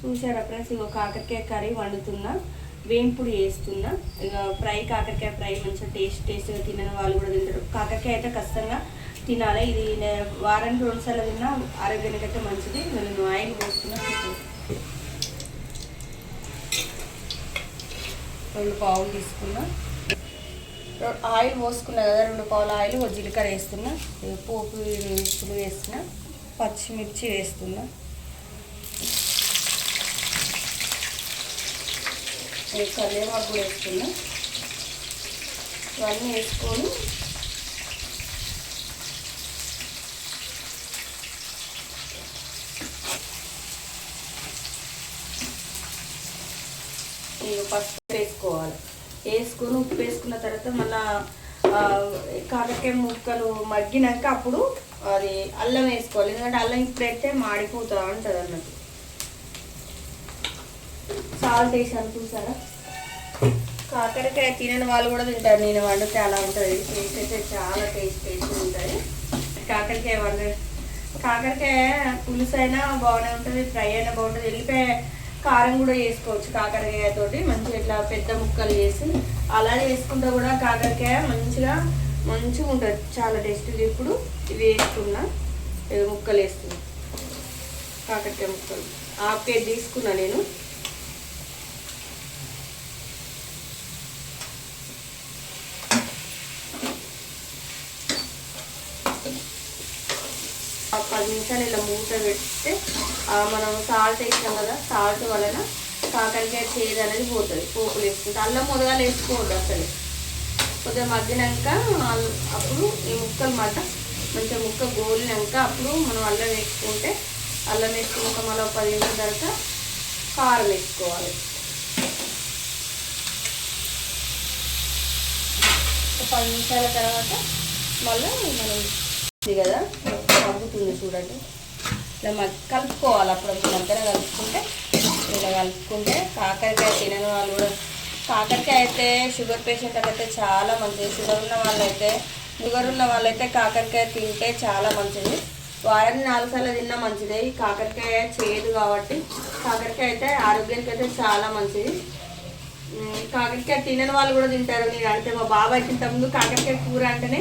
చూసారా ఫ్రెండ్స్? ఇగో కాకరకాయ కర్రీ వండుతున్నా. వేంపుడు వేస్తున్నా. ఇక ఫ్రై కాకరకాయ ఫ్రై మంచిగా టేస్ట్ టేస్ట్గా తినని వాళ్ళు కూడా తింటారు. కాకరకాయ అయితే ఖచ్చితంగా తినాలి. ఇది వారానికి రెండుసార్లు తిన్నా ఆరోగ్యానికి అయితే మంచిది నేను ఆయిల్ పోస్తున్నా. రెండు పావులు తీసుకున్నా. ఆయిల్ పోసుకున్నా కదా రెండు పావుల ఆయిల్ ఒక జీలకర్ర వేస్తున్నా. పోపు వేస్తున్నా. పచ్చిమిర్చి వేస్తున్నా. ఇక కరివేపాకు కూడా వేసుకున్నా ఇవన్నీ వేసుకొని ఇక పసుపు వేసుకోవాలి. వేసుకొని ఉప్పు వేసుకున్న తర్వాత మళ్ళీ కాకరకాయ ముక్కలు మగ్గినాక అప్పుడు అది అల్లం వేసుకోవాలి. ఎందుకంటే అల్లం ఇప్పుడైతే మాడిపోతా ఉంటుంది అన్నట్టు సాల్ట్ వేసాను చూసారా? కాకరకాయ తినని వాళ్ళు కూడా తింటారు. నేను వండితే అలా ఉంటుంది. టేస్ట్ అయితే చాలా టేస్ట్ టేస్ట్ ఉంటుంది. కాకరకాయ వండ కాకరకాయ పులుసు అయినా బాగానే ఉంటుంది. ఫ్రై అయినా బాగుంటుంది. వెళ్ళిపోయి కారం కూడా వేసుకోవచ్చు కాకరకాయతోటి మంచిగా ఇట్లా పెద్ద ముక్కలు వేసి అలా చేసుకుంటే కూడా కాకరకాయ మంచిగా మంచిగా ఉంటుంది. చాలా టేస్ట్ ఇప్పుడు ఇవి వేసుకున్నా ఇది ముక్కలు వేస్తున్నా కాకరకాయ ముక్కలు. హాఫ్ తీసుకున్నా నేను ఆ పది నిమిషాలు పెడితే మనం సాల్ట్ వేసాం కదా సాల్ట్ వలన కాకరకాయ చేదు అనేది పోతుంది. పోపులు వేసుకుంటే అల్లం మొదలు వేసుకోవద్దు అసలు. కొద్దిగా మగ్గినాక అప్పుడు ఈ ముక్కలు మాట మంచిగా ముక్క గోలినాక అప్పుడు మనం అల్లం వేసుకుంటే అల్లం వేసుకున్నాక మళ్ళీ ఒక పది నిమిషాల తర్వాత కారం వేసుకోవాలి. పది నిమిషాల తర్వాత మళ్ళీ మనం ఇది కదా మగ్గుతుంది చూడండి. ఇలా మగ్ కలుపుకోవాలి అప్పుడప్పుడు మధ్యలో కలుపుకుంటే ఇలా కలుపుకుంటే కాకరకాయ తినని వాళ్ళు కూడా కాకరకాయ అయితే షుగర్ పేషెంట్ అయితే చాలా మంచిది. షుగర్ ఉన్న వాళ్ళైతే షుగర్ ఉన్న వాళ్ళైతే కాకరకాయ తింటే చాలా మంచిది. వారానికి నాలుగు సార్లు తిన్నా మంచిదే. కాకరకాయ చేయదు కాబట్టి కాకరకాయ అయితే ఆరోగ్యానికి అయితే చాలా మంచిది. కాకరకాయ తినని వాళ్ళు కూడా తింటారు. నేను అంటే మా బాబాయ్ తింటప్పుడు కాకరకాయ కూర అంటేనే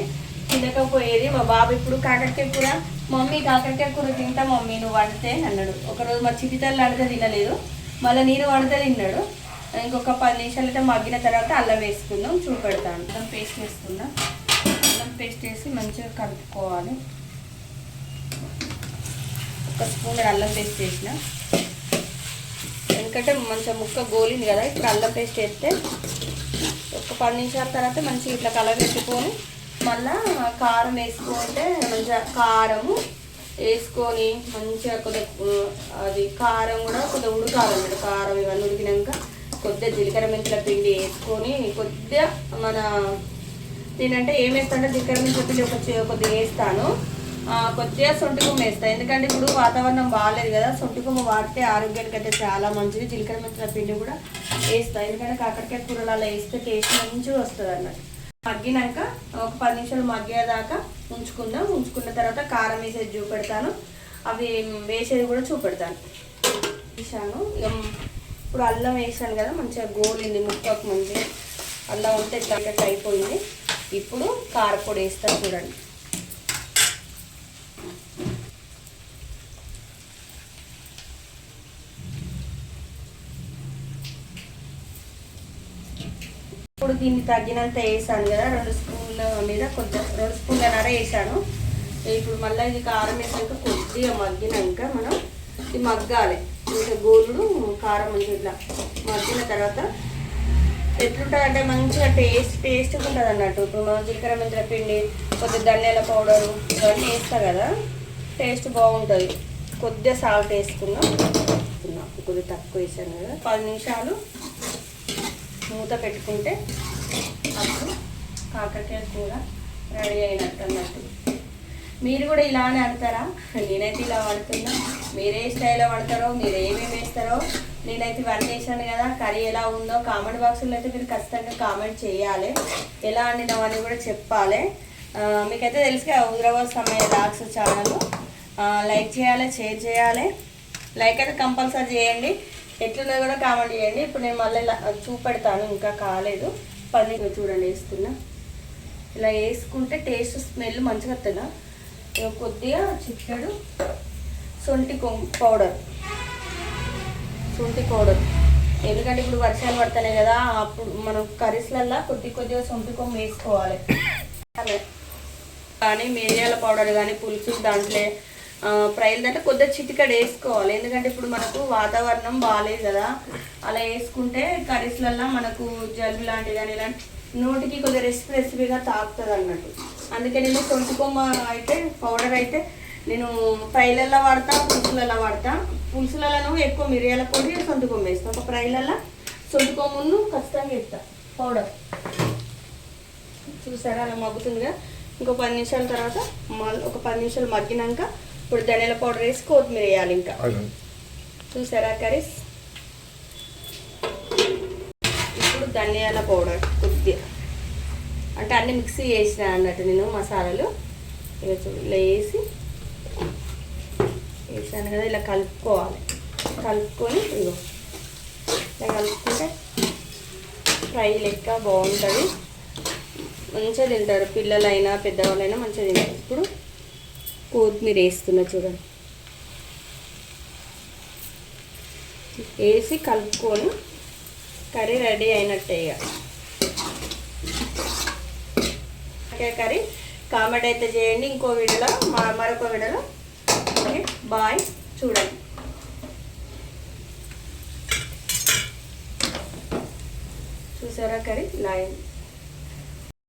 తినకపోయేది. మా బాబు ఇప్పుడు కాకరకాయ కూర మమ్మీ కాకరకాయ కూర తింటా మమ్మీ నువ్వు వండితే అన్నాడు. ఒకరోజు మా చిటితల్లు వండితే తినలేదు. మళ్ళీ నేను వండితే తిన్నాడు. ఇంకొక పది నిమిషాలు అయితే మగ్గిన తర్వాత అల్లం వేసుకుందాం చూపెడతాను. అల్లం పేస్ట్ వేసుకుందాం. అల్లం పేస్ట్ వేసి మంచిగా కలుపుకోవాలి. ఒక స్పూన్ అల్లం పేస్ట్ వేసిన. ఎందుకంటే మంచిగా ముక్క గోలింది కదా ఇప్పుడు అల్లం పేస్ట్ వేస్తే ఒక పది నిమిషాల తర్వాత మంచిగా ఇట్లా కలర్ పెట్టుకొని మళ్ళా కారం వేసుకుంటే మంచిగా కారము వేసుకొని మంచిగా కొద్దిగా అది కారం కూడా కొద్దిగా ఉడకాలన్నమాట. కారం ఇవన్నీ ఉడికినాక కొద్దిగా జీలకర్ర మెంతుల పిండి వేసుకొని కొద్దిగా మన నేనంటే ఏం వేస్తానంటే జీలకర్ర మెంతుల పిండి ఒక కొద్దిగా వేస్తాను. కొద్దిగా సొంటి కొమ్మ వేస్తాను ఎందుకంటే ఇప్పుడు వాతావరణం బాగాలేదు కదా సొంటి కొమ్మ వాడితే ఆరోగ్యానికి అయితే చాలా మంచిది. జీలకర్ర మెంతుల పిండి కూడా వేస్తాను ఎందుకంటే కాకరకాయ కూరలు అలా వేస్తే టేస్ట్ మంచిగా వస్తుంది అన్నట్టు మగ్గినాక ఒక పది నిమిషాలు మగ్గేదాకా ఉంచుకుందాం. ఉంచుకున్న తర్వాత కారం వేసేది చూపెడతాను. అవి వేసేది కూడా చూపెడతాను. వేసాను ఇక ఇప్పుడు అల్లం వేసాను కదా మంచిగా గోలింది ముక్కకు మంచిగా అల్లం ఉంటే ఇట్లా అయిపోయింది. ఇప్పుడు కారపొడి వేస్తాను చూడండి. ఇప్పుడు దీన్ని తగ్గినంత వేసాను కదా రెండు స్పూన్ల మీద కొంచెం రెండు స్పూన్ల నర వేసాను. ఇప్పుడు మళ్ళీ ఇది కారం వేసాక కొద్దిగా మగ్గినాక మనం ఇది మగ్గాలి. ఇంకా గోలుడు కారం మంచిగా ఇట్లా మగ్గిన తర్వాత ఎట్లుంటుంది అంటే మంచిగా టేస్ట్ టేస్ట్ ఉంటుంది అన్నట్టు ఇప్పుడు మనం జీలకర్ర మెంతుల పిండి కొద్దిగా ధనియాల పౌడరు ఇవన్నీ వేస్తా కదా టేస్ట్ బాగుంటుంది. కొద్దిగా సాల్ట్ వేసుకున్నాం వేసుకున్నాం. కొద్దిగా తక్కువ వేసాను కదా. పది నిమిషాలు మూత పెట్టుకుంటే అప్పుడు కాకరకాయ కూర రెడీ అయినట్టు అన్నట్టు. మీరు కూడా ఇలానే ఆడతారా? నేనైతే ఇలా వండుతున్నా మీరే స్టైల్లో వండుతారో మీరు ఏమేమి వేస్తారో నేనైతే వంట చేశాను కదా కర్రీ ఎలా ఉందో కామెంట్ బాక్స్లో అయితే మీరు ఖచ్చితంగా కామెంట్ చేయాలి. ఎలా వండినామని కూడా చెప్పాలి. మీకైతే తెలుసు కదా హైదరాబాద్ సమయ రాక్స్ ఛానల్. లైక్ చేయాలి షేర్ చేయాలి. లైక్ అయితే కంపల్సరీ చేయండి. ఎట్లున్నదో కూడా కామెంట్ చేయండి. ఇప్పుడు నేను మళ్ళీ ఇలా చూపెడతాను ఇంకా కాలేదు. పన్నీర్ చూడండి వేస్తున్నా. ఇలా వేసుకుంటే టేస్ట్ స్మెల్ మంచిగా వస్తుందా? కొద్దిగా చిక్కడు సొంటి పౌడర్. శొంఠి పౌడర్. ఎందుకంటే ఇప్పుడు వర్షాలు పడుతున్నాయి కదా అప్పుడు మనం కర్రీస్లల్లో కొద్ది కొద్దిగా సొంటి కొమ్ము వేసుకోవాలి. కానీ మిరియాల పౌడర్ కానీ పులుసు దాంట్లో ఫ్రైలు అంటే కొద్దిగా చిటికడ వేసుకోవాలి. ఎందుకంటే ఇప్పుడు మనకు వాతావరణం బాగాలేదు కదా. అలా వేసుకుంటే కర్రీస్లల్లో మనకు జలుబు లాంటివి కానీ ఇలాంటి నోటికి కొద్దిగా రెసిపీ రెసిపీగా తాకుతుంది అన్నట్టు. అందుకే నేను సొంటి కొమ్మ అయితే పౌడర్ అయితే నేను ఫ్రైలల్లో వాడతా పులుసులలో వాడతా. పులుసులలో ఎక్కువ మిరియాల పొడి సొంటి కొమ్మ వేస్తాను ఒక ఫ్రైలల్లో సొంటి కొమ్మును ఖచ్చితంగా వేస్తా. పౌడర్. చూసారా? అలా మగ్గుతుందిగా. ఇంకో పది నిమిషాల తర్వాత మళ్ళీ ఒక పది నిమిషాలు మగ్గినాక ఇప్పుడు ధనియాల పౌడర్ వేసి కొత్తిమీర వేయాలి ఇంకా. చూసారా కర్రీస్? ఇప్పుడు ధనియాల పౌడర్ కొద్దిగా. అంటే అన్ని మిక్సీ చేసిన అన్నట్టు నేను మసాలాలు. ఇక చూడు ఇలా వేసి వేసాను కదా ఇలా కలుపుకోవాలి. కలుపుకొని ఇగో ఇలా కలుపుకుంటే ఫ్రై లెక్క బాగుంటుంది. మంచిగా తింటారు పిల్లలైనా పెద్దవాళ్ళైనా మంచిగా తింటారు. ఇప్పుడు కొత్తిమీర వేస్తున్నా చూడండి. వేసి కలుపుకొని కర్రీ రెడీ అయినట్టే ఇక. ఓకే కర్రీ కామెంట్ అయితే చేయండి. ఇంకో వీడియోలో మా- మరొక వీడియోలో. Okay bye. చూడండి. చూసారా కర్రీ? ఇలా